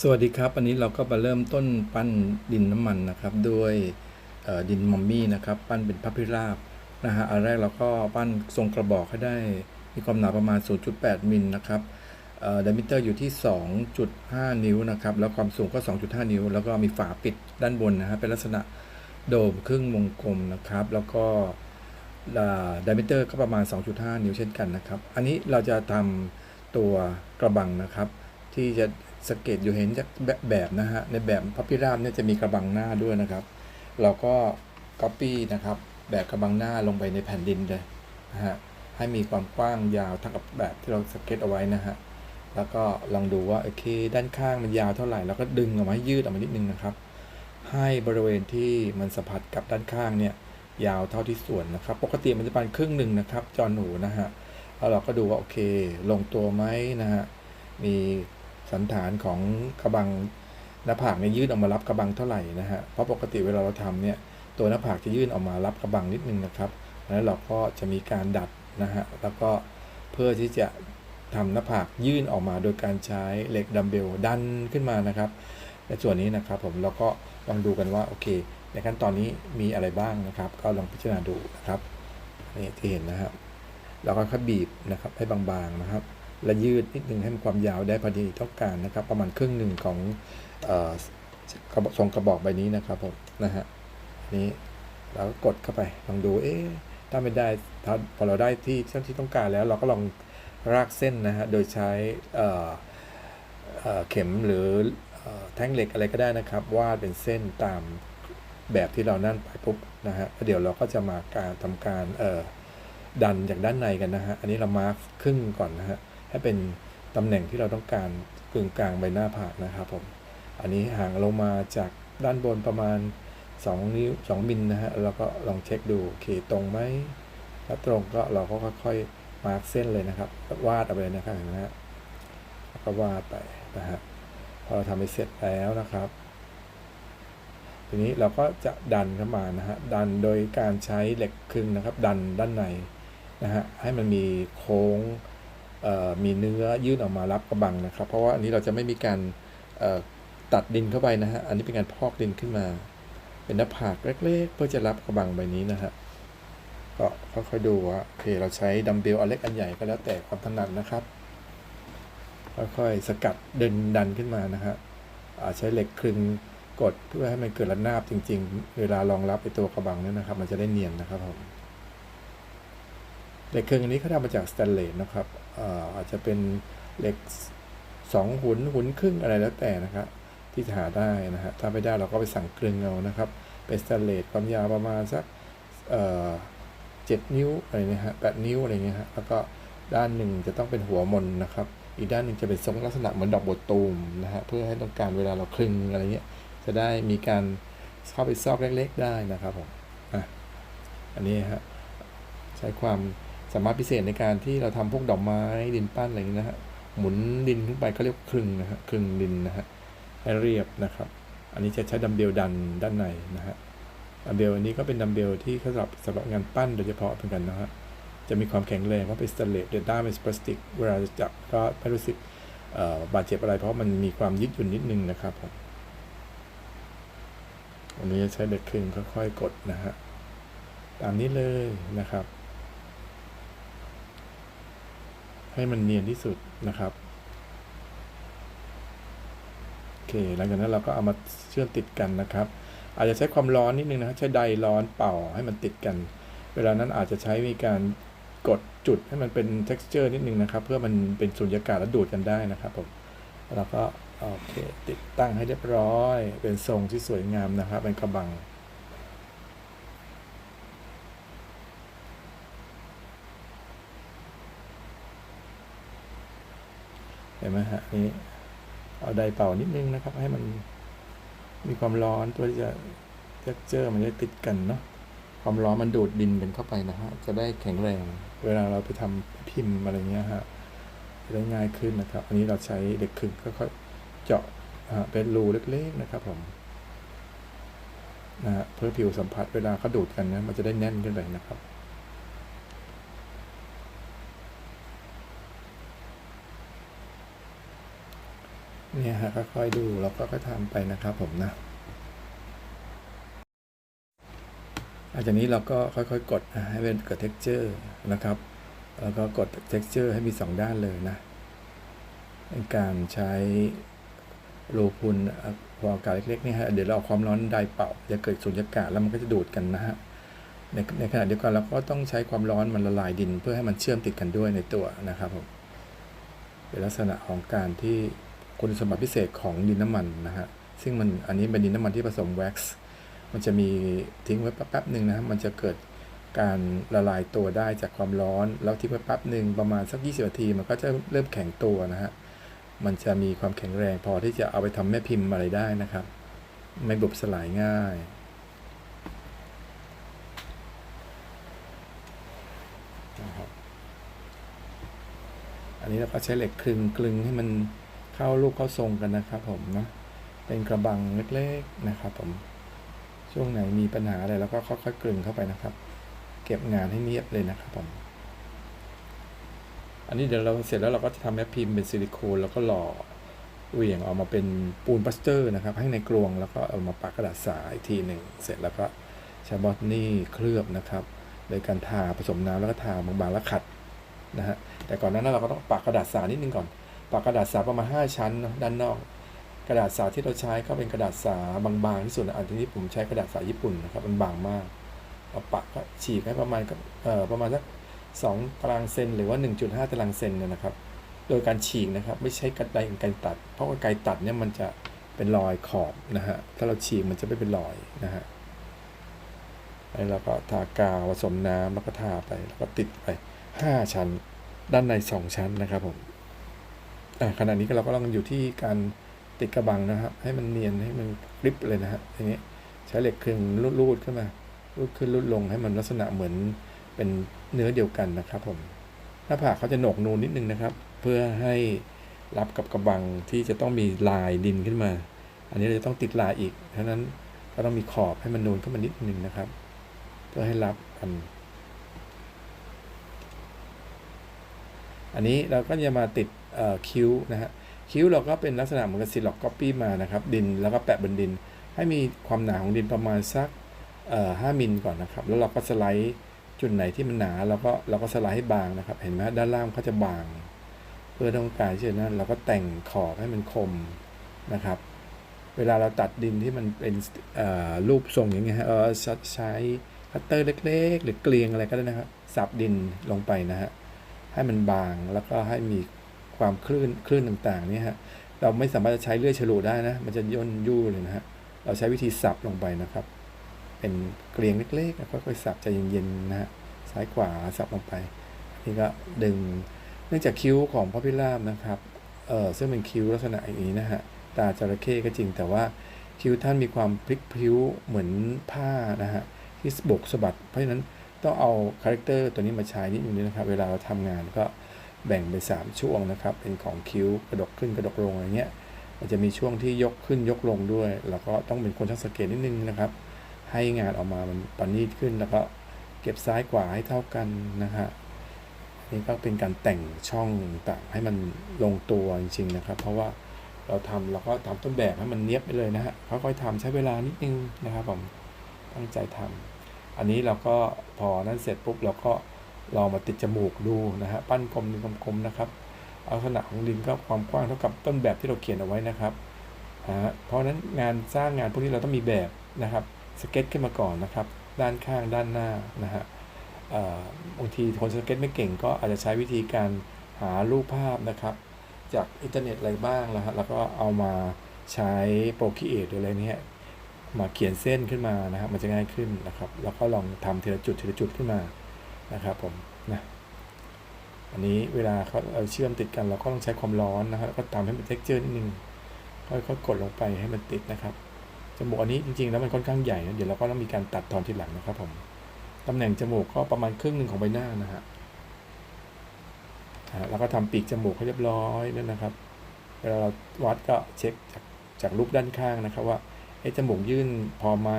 สวัสดีครับ วันนี้เราก็มาเริ่มต้นปั้นดินน้ำมันนะครับด้วยดินมัมมี่นะครับ ปั้นเป็นพับพิราบนะฮะอันแรกเราก็ปั้นทรงกระบอกให้ได้ มีความหนาประมาณ 0.8 มิลนะครับเดมิเตอร์อยู่ที่ 2.5 นิ้วนะครับ แล้วความสูงก็ 2.5 นิ้ว แล้วก็มีฝาปิดด้านบนนะฮะเป็นลักษณะโดมครึ่งวงกลมนะครับ แล้วก็เดมิเตอร์ก็ประมาณ 2.5 นิ้วเช่นกันนะครับ อันนี้เราจะทำตัวกระบังนะครับ ที่จะ สงเกตอยู่เห็นจากแบบแบบนะฮะ ในแบบพับพิราบเนี่ยจะมีกระบังหน้าด้วยนะครับ เราก็ Copy นะครับ แบบกระบังหน้าลงไปในแผ่นดินเลยนะฮะ ให้มีความกว้างยาวเท่ากับแบบที่เราสเก็ตเอาไว้นะฮะ แล้วก็ลองดูว่าโอเค ด้านข้างมันยาวเท่าไหร่แล้วก็ดึงออกมาให้ยืดออกมานิดนึงนะครับ ให้บริเวณที่มันสัมผัสกับด้านข้างเนี่ยยาวเท่าที่ส่วนนะครับ ปกติมันจะประมาณครึ่งหนึ่งนะครับ จอหนูนะฮะ แล้วเราก็ดูว่าโอเค ลงตัวไหมนะฮะ มี สันฐานของกระบังหน้าผากเนี่ยยื่นออกมารับกระบังเท่าไหร่นะฮะเพราะปกติเวลาเราทำเนี่ยตัวหน้าผากจะยื่นออกมารับกระบังนิดนึงนะครับแล้วเราก็จะมีการดัดนะฮะแล้วก็เพื่อที่จะทำหน้าผากยื่นออกมาโดยการใช้เหล็กดัมเบลดันขึ้นมานะครับในส่วนนี้นะครับผมเราก็ลองดูกันว่าโอเค ในขั้นตอนนี้มีอะไรบ้างนะครับ ก็ลองพิจารณาดูนะครับนี่ที่เห็นนะครับเราก็ค่อยบีบนะครับให้บางๆนะครับ และยืดนิดนึงให้มันความยาวได้พอดีต้องการนะครับ ประมาณครึ่งหนึ่งของเอ่อกระบอกทรงกระบอกใบนี้นะครับผมนะฮะนี้เราก็กดเข้าไปลองดูเอ๊ะถ้าไม่ได้ถ้าพอเราได้ที่ที่ต้องการแล้ว เราก็ลองรากเส้นนะฮะโดยใช้เเเข็มหรืออแท่งเหล็กอะไรก็ได้นะครับ วาดเป็นเส้นตามแบบที่เรานั่นไปปุ๊บนะฮะเดี๋ยวเราก็จะมาการทำการเอ่อดันจากด้านในกันนะฮะอันนี้เรามาร์คครึ่งก่อนนะฮะ ให้เป็นตำแหน่งที่เราต้องการกึ่งกลางใบหน้าผากนะครับผม อันนี้ห่างลงมาจากด้านบนประมาณ 2 นิ้ว 2 มิลนะฮะ แล้วก็ลองเช็คดูโอเคตรงไหม ถ้าตรงก็เราก็ค่อยๆ มาร์กเส้นเลยนะครับ วาดเอาไปเลยนะครับเห็นไหมฮะแล้วก็วาดไปนะฮะ พอเราทำไปเสร็จแล้วนะครับ ทีนี้เราก็จะดันเข้ามานะฮะ ดันโดยการใช้เหล็กคลึงนะครับ ดันด้านในนะฮะ ให้มันมีโค้ง มีเนื้อยื่นออกมารับกระบังนะครับ เพราะว่าอันนี้เราจะไม่มีการตัดดินเข้าไปนะฮะ อันนี้เป็นการพอกดินขึ้นมา เป็นหน้าผากเล็กๆ เพื่อจะรับกระบังใบนี้นะฮะ ก็ค่อยๆดูว่าโอเคเราใช้ดัมเบลอันเล็กอันใหญ่ก็แล้วแต่ความถนัดนะครับ ค่อยๆสกัดดึงดันขึ้นมานะฮะใช้เหล็กคลึงกดเพื่อให้มันเกิดระนาบจริง ๆ เวลารองรับไอตัวกระบังนี่นะครับ มันจะได้เนียนนะครับผมเหล็กเครื่องอันนี้เขาทำมาจากสแตนเลสนะครับ อาจจะเป็นเหล็กสองหุนหุนครึ่งอะไรแล้วแต่นะครับที่จะหาได้นะฮะถ้าไม่ได้เราก็ไปสั่งกลึงเอานะครับ เป็นสแตนเลสความยาวประมาณสักเจ็ดนิ้วอะไรเนี่ยฮะแปดนิ้วอะไรเงี้ยฮะแล้วก็ด้านหนึ่งจะต้องเป็นหัวมนนะครับ อีกด้านหนึ่งจะเป็นทรงลักษณะเหมือนดอกบทตูมนะฮะเพื่อให้ต้องการเวลาเราคลึงอะไรเงี้ยจะได้มีการเข้าไปซอกเล็ก ๆ ได้นะครับผมอะอันนี้ฮะใช้ความ สามารถพิเศษในการที่เราทำพวกดอกไม้ดินปั้นอะไรอย่างนี้นะฮะหมุนดินขึ้นไปเขาเรียกคลึงนะฮะคลึงดินนะฮะให้เรียบนะครับ อันนี้จะใช้ดัมเบลดันด้านในนะฮะดัมเบลอันนี้ก็เป็นดัมเบลที่สำหรับสำหรับงานปั้นโดยเฉพาะเหมือนกันนะฮะจะมีความแข็งแรงเพราะเป็นสแตนเลสเดด้าเป็นพลาสติกเวลาจะจับก็ไม่รู้สึกบาดเจ็บอะไร เพราะมันมีความยืดหยุ่นนิดนึงนะครับผมวันนี้จะใช้เหล็กคลึงค่อยๆกดนะฮะตามนี้เลยนะครับ ให้มันเนียนที่สุดนะครับโอเคหลังจากนั้นเราก็เอามาเชื่อมติดกันนะครับ อาจจะใช้ความร้อนนิดนึงนะใช้ไดร้อนเป่าให้มันติดกัน เวลานั้นอาจจะใช้มีการกดจุดให้มันเป็น texture นิดนึงนะครับ เพื่อมันเป็นสุญญากาศและดูดกันได้นะครับผมแล้วก็โอเคติดตั้งให้เรียบร้อย เป็นทรงที่สวยงามนะครับเป็นกระบัง เห็นไหมฮะนี่เอาไดเป่านิดนึงนะครับ ให้มันมีความร้อนตัวที่จะเท็กเจอร์มันจะติดกันเนาะความร้อนมันดูดดินกันเข้าไปนะฮะจะได้แข็งแรง เวลาเราไปทำพิมพ์อะไรเงี้ยฮะจะได้ง่ายขึ้นนะครับ อันนี้เราใช้เด็กขึงค่อยๆเจาะเป็นรูเล็กๆนะครับผมนะเพื่อผิวสัมผัสเวลาเขาดูดกันนะมันจะได้แน่นขึ้นไปนะครับ เนี่ยฮะค่อยๆดูแล้วก็ค่อยทำไปนะครับผมนะหลังจากนี้เราก็ค่อยๆ กดอะให้เป็นเกิด texture นะครับ แล้วก็กด texture ให้มี 2 ด้านเลยนะเป็นการใช้โลพุนอะพออากาศเล็กๆนี่ฮะเดี๋ยวเราเอาความร้อนไดเป่า จะเกิดสุญญากาศแล้วมันก็จะดูดกันนะฮะในในขณะเดียวกันเราก็ต้องใช้ความร้อนมันละลายดิน เพื่อให้มันเชื่อมติดกันด้วยในตัวนะครับผมเป็นลักษณะของการที่ คุณสมบัติพิเศษของดินน้ำมันนะฮะซึ่งมันอันนี้เป็นดินน้ำมันที่ผสมแว็กซ์มันจะมีทิ้งไว้แป๊บๆหนึ่งนะฮะมันจะเกิดการละลายตัวได้จากความร้อน แล้วทิ้งไว้แป๊บหนึ่งประมาณสัก 20นาที มันก็จะเริ่มแข็งตัวนะฮะมันจะมีความแข็งแรงพอที่จะเอาไปทำแม่พิมพ์อะไรได้นะครับ ไม่บุบสลายง่ายอันนี้เราก็ใช้เหล็กคลึงกลึงให้มัน เข้ารูปเข้าทรงกันนะครับผมนะเป็นกระบังเล็กๆนะครับผมช่วงไหนมีปัญหาอะไรแล้วก็ค่อยๆกลึงเข้าไปนะครับ เก็บงานให้เนียบเลยนะครับผมอันนี้เดี๋ยวเราเสร็จแล้วเราก็จะทำแม่พิมพ์เป็นซิลิโคนแล้วก็หล่อเหวี่ยงออกมาเป็นปูนปลาสเตอร์นะครับ ให้ในกรวงแล้วก็เอามาปักกระดาษสาอีกทีหนึ่งเสร็จแล้วก็ใช้บอทนี่เคลือบนะครับโดยการทาผสมน้ำแล้วก็ทาบางๆแล้วขัดนะฮะแต่ก่อนนานั้นเราก็ต้องปักกระดาษสานิดนึงก่อน ปักกระดาษสาประมาณ5ชั้นเนอะด้านนอก กระดาษสาที่เราใช้ก็เป็นกระดาษสาบางๆที่สุดอันนี้ผมใช้กระดาษสาญี่ปุ่นนะครับมันบางมากเราปักก็ฉีกให้ประมาณเอ่อประมาณสัก2ตารางเซนหรือว่า 1.5 ตารางเซนเนี่ยนะครับ โดยการฉีกนะครับ ไม่ใช้กระไดไกรตัด เพราะว่าไกรตัดเนี่ยมันจะเป็นรอยขอบนะฮะถ้าเราฉีกมันจะไม่เป็นรอยนะฮะแล้วเราก็ทากาวผสมน้ำแล้วก็ทาไปแล้วก็ติดไป 5 ชั้น ด้านใน 2 ชั้นนะครับผม ขณะนี้เราก็กำลังอยู่ที่การติดกระบังนะครับ ให้มันเนียนให้มันริบเลยนะฮะทีนี้ใช้เหล็กคลึงรูดขึ้นมารูดขึ้นรูดลงให้มันลักษณะเหมือนเป็นเนื้อเดียวกันนะครับผมหน้าผากเขาจะโหนกนูนนิดนึงนะครับ เพื่อให้รับกับกระบังที่จะต้องมีลายดินขึ้นมา อันนี้เราจะต้องติดลายอีกเพราะนั้นก็ต้องมีขอบให้มันนูนขึ้นมานิดนึงนะครับ เพื่อให้รับกัน อันนี้เราก็จะมาติด คิ้วนะฮะคิ้วเราก็เป็นลักษณะเหมือนกับซีล็อกก๊อปปี้มานะครับดินแล้วก็แปะบนดิน ให้มีความหนาของดินประมาณสักเอ่อ5มิลก่อนนะครับ แล้วเราก็สไลด์จุดไหนที่มันหนาเราก็เราก็สไลด์ให้บางนะครับ เห็นไหมด้านล่างเขาจะบาง เพื่อต้องการที่จะนั้นเราก็แต่งขอบให้มันคมนะครับ เวลาเราตัดดินที่มันเป็นรูปทรงอย่างเงี้ยฮะเออใช้คัตเตอร์เล็ก ๆ หรือเกลียงอะไรก็ได้นะครับ สับดินลงไปนะฮะให้มันบางแล้วก็ให้มี ความคลื่นคลื่นต่างๆเนี่ยฮะเราไม่สามารถจะใช้เลื่อยฉลุได้นะมันจะย่นยู่เลยนะฮะเราใช้วิธีสับลงไปนะครับ เป็นเกลียงเล็กๆค่อยๆสับใจเย็นๆนะฮะซ้ายขวาสับลงไปนี่ก็ดึงเนื่องจากคิ้วของพระพิราบนะครับเออซึ่งเป็นคิ้วลักษณะอย่างนี้นะฮะตาจระเข้ก็จริงแต่ว่าคิ้วท่านมีความพลิกพลิ้วเหมือนผ้านะฮะที่สบกสะบัดเพราะฉะนั้นต้องเอาคาแรคเตอร์ตัวนี้มาใช้นิดนึงนะครับ เวลาเราทำงานก็ แบ่งเป็น3ช่วงนะครับ เป็นของคิ้วกระดกขึ้นกระดกลงอะไรเงี้ย มันจะมีช่วงที่ยกขึ้นยกลงด้วย แล้วก็ต้องเป็นคนช่างสังเกตนิดนึงนะครับ ให้งานออกมามันประณีตขึ้นแล้วก็เก็บซ้ายขวาให้เท่ากันนะฮะนี่ก็เป็นการแต่งช่องต่างให้มันลงตัวจริงๆนะครับ เพราะว่าเราทำเราก็ทำต้นแบบให้มันเนียบไปเลยนะฮะค่อยๆทำใช้เวลานิดนึงนะครับผมตั้งใจทำอันนี้เราก็พอนั้นเสร็จปุ๊บเราก็ ลองมาติดจมูกดูนะฮะปั้นกลมดินกลมๆนะครับลักษณะของดินก็ความกว้างเท่ากับต้นแบบที่เราเขียนเอาไว้นะครับเพราะฉะนั้นงานสร้างงานพวกนี้เราต้องมีแบบนะครับสเก็ตขึ้นมาก่อนนะครับ ด้านข้างด้านหน้านะฮะบางทีคนสเก็ตไม่เก่งก็อาจจะใช้วิธีการหารูปภาพนะครับ จากอินเทอร์เน็ตอะไรบ้างแล้วฮะแล้วก็เอามาใช้โปรคีเอทหรืออะไรเนี้ยมาเขียนเส้นขึ้นมานะครับมันจะง่ายขึ้นนะครับ แล้วก็ลองทำทีละจุดทีละจุดขึ้นมา นะครับผมนะอันนี้เวลาเขาเอาเชื่อมติดกันเราก็ต้องใช้ความร้อนนะครับแล้วก็ทำให้เป็น texture นิดนึงค่อยๆกดลงไปให้มันติดนะครับจมูกอันนี้จริงๆ แล้วมันค่อนข้างใหญ่นะเดี๋ยวเราก็ต้องมีการตัดตอนทีหลังนะครับผมตำแหน่งจมูกก็ประมาณครึ่งหนึ่งของใบหน้านะฮะแล้วก็ทำปีกจมูกให้เรียบร้อยนั่นนะครับเวลาเราวัดก็เช็คจากจากรูปด้านข้างนะครับว่าเอ๊ะจมูกยื่นพอไหม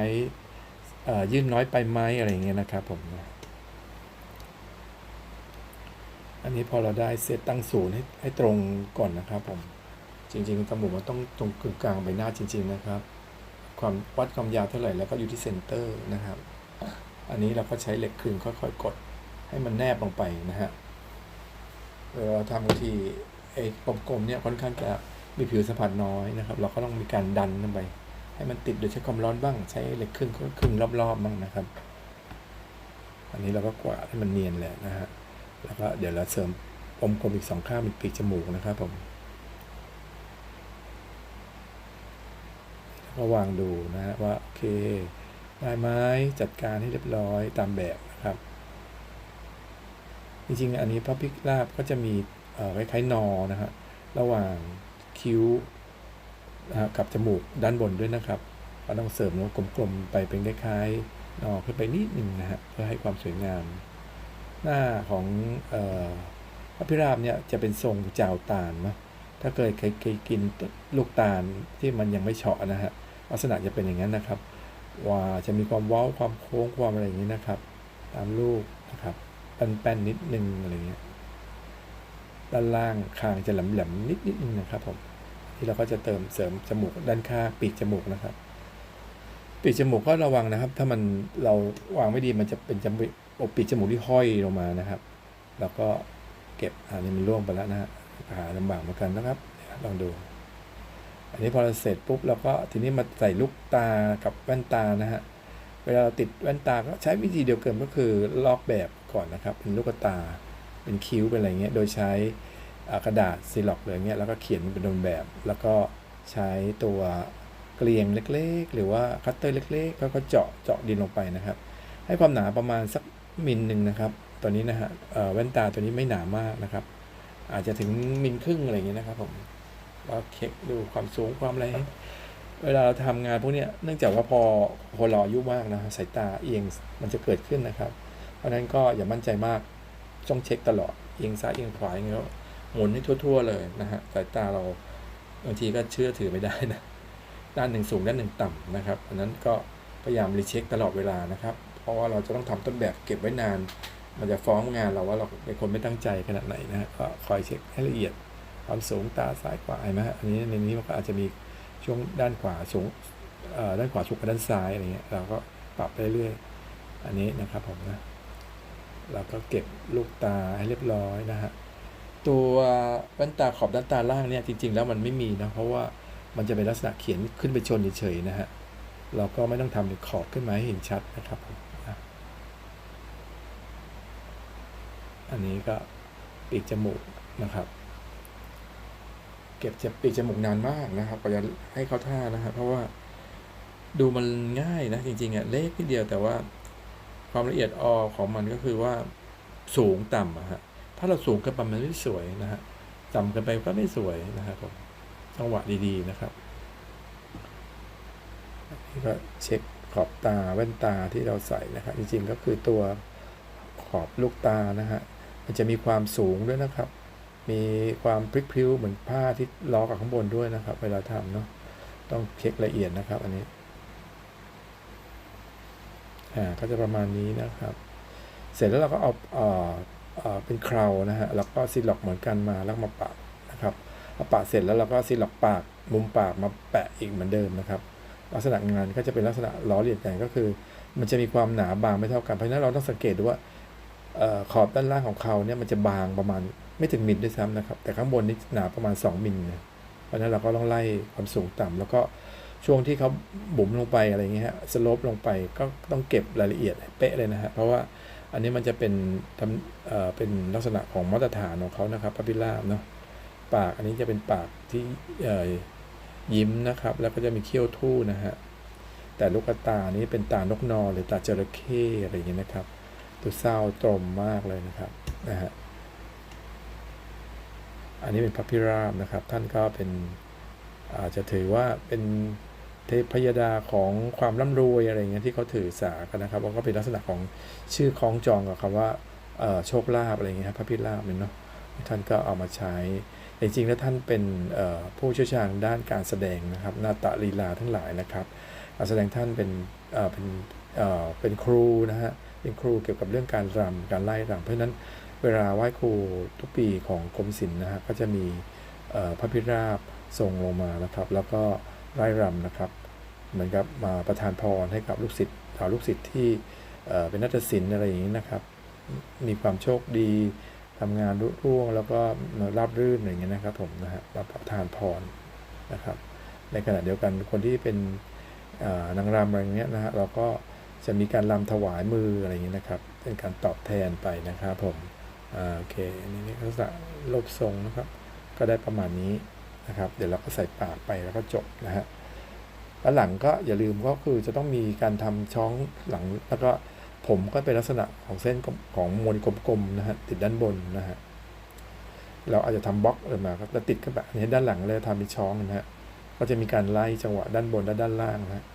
ยื่นน้อยไปไหมอะไรอย่างเงี้ยนะครับผมนะ อันนี้พอเราได้เซตตั้งศูนย์ให้ให้ตรงก่อนนะครับผม จริงๆจมูกมันต้องตรงกึ่งกลางใบหน้าจริง ๆนะครับ ความวัดความยาวเท่าไหร่แล้วก็อยู่ที่เซนเตอร์นะครับ อันนี้เราก็ใช้เหล็กคลึงค่อยๆ กด ให้มันแนบลงไปนะฮะเวลาเราทำบางทีไอ้กลมๆเนี่ยค่อนข้างจะมีผิวสัมผัสน้อยนะครับ เราก็ต้องมีการดันลงไป ให้มันติดโดยใช้ความร้อนบ้าง ใช้เหล็กครึ่งครึ่งรอบๆบ้างนะครับ อันนี้เราก็กวาดให้มันเนียนแหละนะฮะ แล้วก็เดี๋ยวเราเสริมอมกลมอีกสองข้างเป็นปีกจมูกนะครับผมแล้วก็วางดูนะฮะว่าโอเคได้ไหมจัดการให้เรียบร้อยตามแบบนะครับ จริงๆ อันนี้พระพิกราบก็จะมีคล้ายๆนอนะฮะระหว่างคิ้วนะกับจมูกด้านบนด้วยนะครับก็ต้องเสริมลงกลมๆไปเป็นคล้ายๆนอขึ้นไปนิดหนึ่งนะฮะเพื่อให้ความสวยงาม หน้าของออพระพิราบเนี่ยจะเป็นทรงจาวตาลนะถ้าเคยเคยเคยกินลูกตาลที่มันยังไม่เฉาะนะฮะลักษณะจะเป็นอย่างนั้นนะครับ ว่าจะมีความเว้าความโค้งความอะไรอย่างนี้นะครับ ตามรูปนะครับแป้นๆนิดนึงอะไรเงี้ยด้านล่างคางจะแหลมๆนิดนิดนึงนะครับผมที่เราก็จะเติมเสริมจมูกด้านข้างปีกจมูกนะครับปีกจมูกก็ระวังนะครับ ถ้ามันเราวางไม่ดีมันจะเป็นจมูก อกปีกจมูกที่ห้อยลงมานะครับ แล้วก็เก็บอันนี้มันร่วงไปแล้วนะฮะหาลำบากเหมือนกันนะครับลองดู อันนี้พอเราเสร็จปุ๊บเราก็ทีนี้มาใส่ลูกตากับแว่นตานะฮะเวลาเราติดแว่นตาก็ใช้วิธีเดียวกันก็คือลอกแบบก่อนนะครับ เป็นลูกตาเป็นคิ้วเป็นอะไรเงี้ยโดยใช้กระดาษซีล็อกหรือเงี้ยแล้วก็เขียนเป็นแบบ แล้วก็ใช้ตัวเกลียงเล็กๆ หรือว่าคัตเตอร์เล็กๆก็เจาะเจาะดินลงไปนะครับ ให้ความหนาประมาณสัก มิลหนึ่งนะครับตัวนี้นะฮะแว่นตาตัวนี้ไม่หนามากนะครับ อาจจะถึงมิลครึ่งอะไรเงี้ยนะครับผมแล้วเช็คดูความสูงความอะไร เวลาเราทำงานพวกเนี้ยเนื่องจากว่าพอพอเราอายุมากนะสายตาเอียงมันจะเกิดขึ้นนะครับ เพราะฉะนั้นก็อย่ามั่นใจมากต้องเช็คตลอดเอียงซ้ายเอียงขวาอย่างเงี้ยหมุนให้ทั่ว ๆ เลยนะฮะสายตาเราบางทีก็เชื่อถือไม่ได้นะด้านหนึ่งสูงด้านหนึ่งต่ำนะครับอันนั้นก็พยายามรีเช็คตลอดเวลานะครับ เพราะว่าเราจะต้องทำต้นแบบเก็บไว้นาน มันจะฟ้องงานเราว่าเราเป็นคนไม่ตั้งใจขนาดไหนนะฮะก็คอยเช็คให้ละเอียดความสูงตาซ้ายขวาเห็นไหมฮะอันนี้ในนี้มันก็อาจจะมีช่วงด้านขวาสูงด้านขวาสูงกว่าด้านซ้ายอะไรเงี้ยเราก็ปรับไปเรื่อยอันนี้นะครับผมนะเราก็เก็บลูกตาให้เรียบร้อยนะฮะตัวแว่นตาขอบด้านตาล่างเนี่ยจริง ๆ แล้วมันไม่มีนะเพราะว่ามันจะเป็นลักษณะเขียนขึ้นไปชนเฉยๆนะฮะเราก็ไม่ต้องทำเป็นขอบขึ้นมาให้เห็นชัดนะครับผมนะ อันนี้ก็ปีกจมูกนะครับ เก็บจะปีกจมูกนานมากนะครับกว่าจะให้เขาท่านะครับเพราะว่าดูมันง่ายนะจริงๆอะเล็กนิดเดียวแต่ว่าความละเอียดออของมันก็คือว่าสูงต่ำอะฮะถ้าเราสูงเกินไปมันไม่สวยนะฮะต่ำเกินไปก็ไม่สวยนะครับผมจังหวะดีๆนะครับนี่ก็เช็คขอบตาแว่นตาที่เราใส่นะครับจริงๆก็คือตัวขอบลูกตานะฮะ มันจะมีความสูงด้วยนะครับ มีความพริกพริ้วเหมือนผ้าที่ล้อกับข้างบนด้วยนะครับ เวลาทำเนาะ ต้องเช็คละเอียดนะครับ อันนี้ อ่า ก็จะประมาณนี้นะครับ เสร็จแล้วเราก็เอาเอ่อเอ่อเป็นคราวนะฮะ แล้วก็ซีลล็อกเหมือนกันมาแล้วมาปะนะครับเอาปะเสร็จแล้วเราก็ซีลล็อกปากมุมปากมาแปะอีกเหมือนเดิมนะครับ ลักษณะงานก็จะเป็นลักษณะล้อเลียนกันก็คือ มันจะมีความหนาบางไม่เท่ากัน เพราะฉะนั้นเราต้องสังเกตดูว่า ขอบด้านล่างของเขาเนี่ยมันจะบางประมาณไม่ถึงมิลด้วยซ้ำนะครับ แต่ข้างบนนี่หนาประมาณ 2มิลนะเพราะนั้นเราก็ต้องไล่ความสูงต่ำแล้วก็ช่วงที่เขาบุ๋มลงไปอะไรเงี้ยฮะสโลปลงไปก็ต้องเก็บรายละเอียดเป๊ะเลยนะฮะเพราะว่าอันนี้มันจะเป็นทำเอ่อเป็นลักษณะของมาตรฐานของเขานะครับพระพิราบเนาะปากอันนี้จะเป็นปากที่เอ่อยิ้มนะครับ แล้วก็จะมีเขี้ยวทู่นะฮะแต่ลูกตานี้เป็นตานกนอหรือตาจระเข้อะไรอย่างเงี้ยนะครับ ตัวเศร้าตรมมากเลยนะครับนะฮะอันนี้เป็นพระพิราบนะครับ ท่านก็เป็นอาจจะถือว่าเป็นเทพยดาของความร่ำรวยอะไรเงี้ยที่เขาถือสากันนะครับวก็เป็นลักษณะของชื่อคล้องจองกับคำว่าโชคลาภอะไรเงี้ยครับพระพิราบเนี่ยเนาะท่านก็เอามาใช้แต่จริงๆแล้วท่านเป็นผู้เชี่ยวชาญด้านการแสดงนะครับนาฏลีลาทั้งหลายนะครับการแสดงท่านเป็นเป็นเป็นครูนะฮะ เป็นครูเกี่ยวกับเรื่องการรำการไล่รำเพราะฉะนั้นเวลาไหว้ครูทุกปีของกรมศิลป์นะฮะก็จะมีพระพิราบทรงลงมานะครับ แล้วก็ไร่รำนะครับ เหมือนกับมาประทานพรให้กับลูกศิษย์ชาวลูกศิษย์ที่เป็นนักศิลป์อะไรอย่างนี้นะครับ มีความโชคดีทำงานรุ่ร่วงแล้วก็ราบรื่นอย่างเงี้ยนะครับผมนะฮะมาประทานพรนะครับ ในขณะเดียวกันคนที่เป็นนางรำอะไรเงี้ยนะฮะเราก็ จะมีการรำถวายมืออะไรอย่างเงี้ยนะครับ เป็นการตอบแทนไปนะครับผมอ่าโอเคอันนี่นี่ลักษณะรูปทรงนะครับ ก็ได้ประมาณนี้นะครับ เดี๋ยวเราก็ใส่ปากไปแล้วก็จบนะฮะแล้วหลังก็อย่าลืมก็คือจะต้องมีการทำช้องหลังแล้วก็ผมก็เป็นลักษณะของเส้นของมวลกลมๆนะฮะติดด้านบนนะฮะเราอาจจะทำบล็อกเลยมาครับแล้วติดเข้าไปอันนี้ด้านหลังเลยทำเป็นช้องนะฮะก็จะมีการไล่จังหวะด้านบนและด้านล่างนะฮะ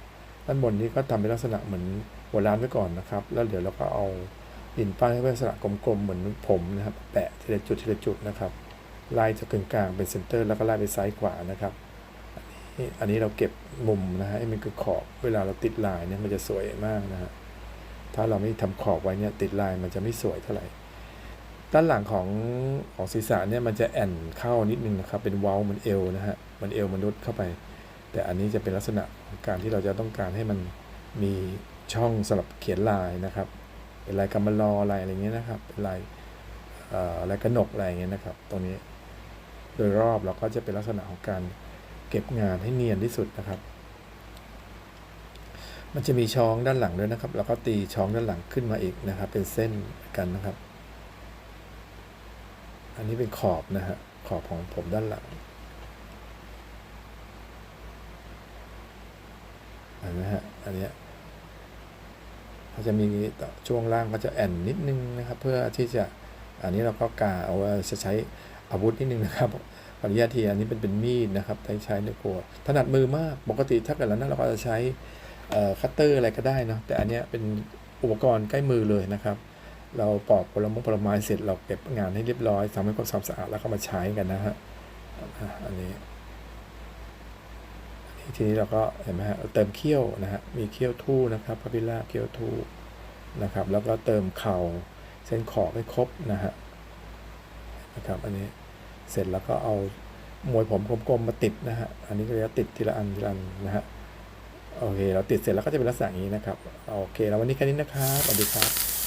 ด้านบนนี้ก็ทำเป็นลักษณะเหมือน โบราณไว้ก่อนนะครับ แล้วเดี๋ยวเราก็เอาดินปั้นให้เป็นลักษณะกลมๆเหมือนผมนะครับ แปะทีละจุดทีละจุดนะครับไล่จากกึ่งกลางเป็นเซนเตอร์ แล้วก็ไล่ไปซ้ายขวานะครับนี่อันนี้เราเก็บมุมนะฮะให้มันคือขอบเวลาเราติดลายเนี่ยมันจะสวยมากนะฮะถ้าเราไม่ทำขอบไว้เนี่ยติดลายมันจะไม่สวยเท่าไหร่ด้านหลังของของศีรษะเนี่ยมันจะแอนเข้านิดนึงนะครับเป็นเว้าเหมือนเอวนะฮะเหมันเอวมนุษย์เข้าไป แต่อันนี้จะเป็นลักษณะการที่เราจะต้องการให้มันมี ช่องสำหรับเขียนลายนะครับ เป็นลายกำมะลอลายอะไรเงี้ยนะครับเป็นลายลายกระหนกอะไรเงี้ยนะครับ ตรงนี้โดยรอบเราก็จะเป็นลักษณะของการเก็บงานให้เนียนที่สุดนะครับ มันจะมีช้องด้านหลังด้วยนะครับ แล้วก็ตีช้องด้านหลังขึ้นมาอีกนะครับ เป็นเส้นกันนะครับ อันนี้เป็นขอบนะฮะขอบของผมด้านหลังเห็นไหมฮะอันนี้ เขาจะมีช่วงล่างก็จะแอนนิดนึงนะครับเพื่อที่จะอันนี้เราก็กาเอาว่าจะใช้อาวุธนิดนึงนะครับขออนุญาตทีอันนี้เป็นเป็นมีดนะครับใช้ใช้ในครัวถนัดมือมากปกติถ้าเกิดแล้วนั้นเราก็จะใช้คัตเตอร์อะไรก็ได้เนาะแต่อันเนี้ยเป็นอุปกรณ์ใกล้มือเลยนะครับ เราปอกผลไม้ผลไม้เสร็จเราเก็บงานให้เรียบร้อยทำให้ความสะอาดแล้วก็มาใช้กันนะฮะอันนี้ ทีนี้เราก็เห็นไหมฮะเติมเขี้ยวนะฮะมีเขี้ยวทู่นะครับพระพิราเขี้ยวทู่นะครับ แล้วก็เติมเข่าเส้นขอบให้ครบนะฮะนะครับอันนี้เสร็จแล้วก็เอามวยผมกลมๆมาติดนะฮะอันนี้ก็จะติดทีละอันทีละอันนะฮะโอเคเราติดเสร็จแล้วก็จะเป็นลักษณะนี้นะครับโอเคแล้ววันนี้แค่นี้นะครับสวัสดีครับ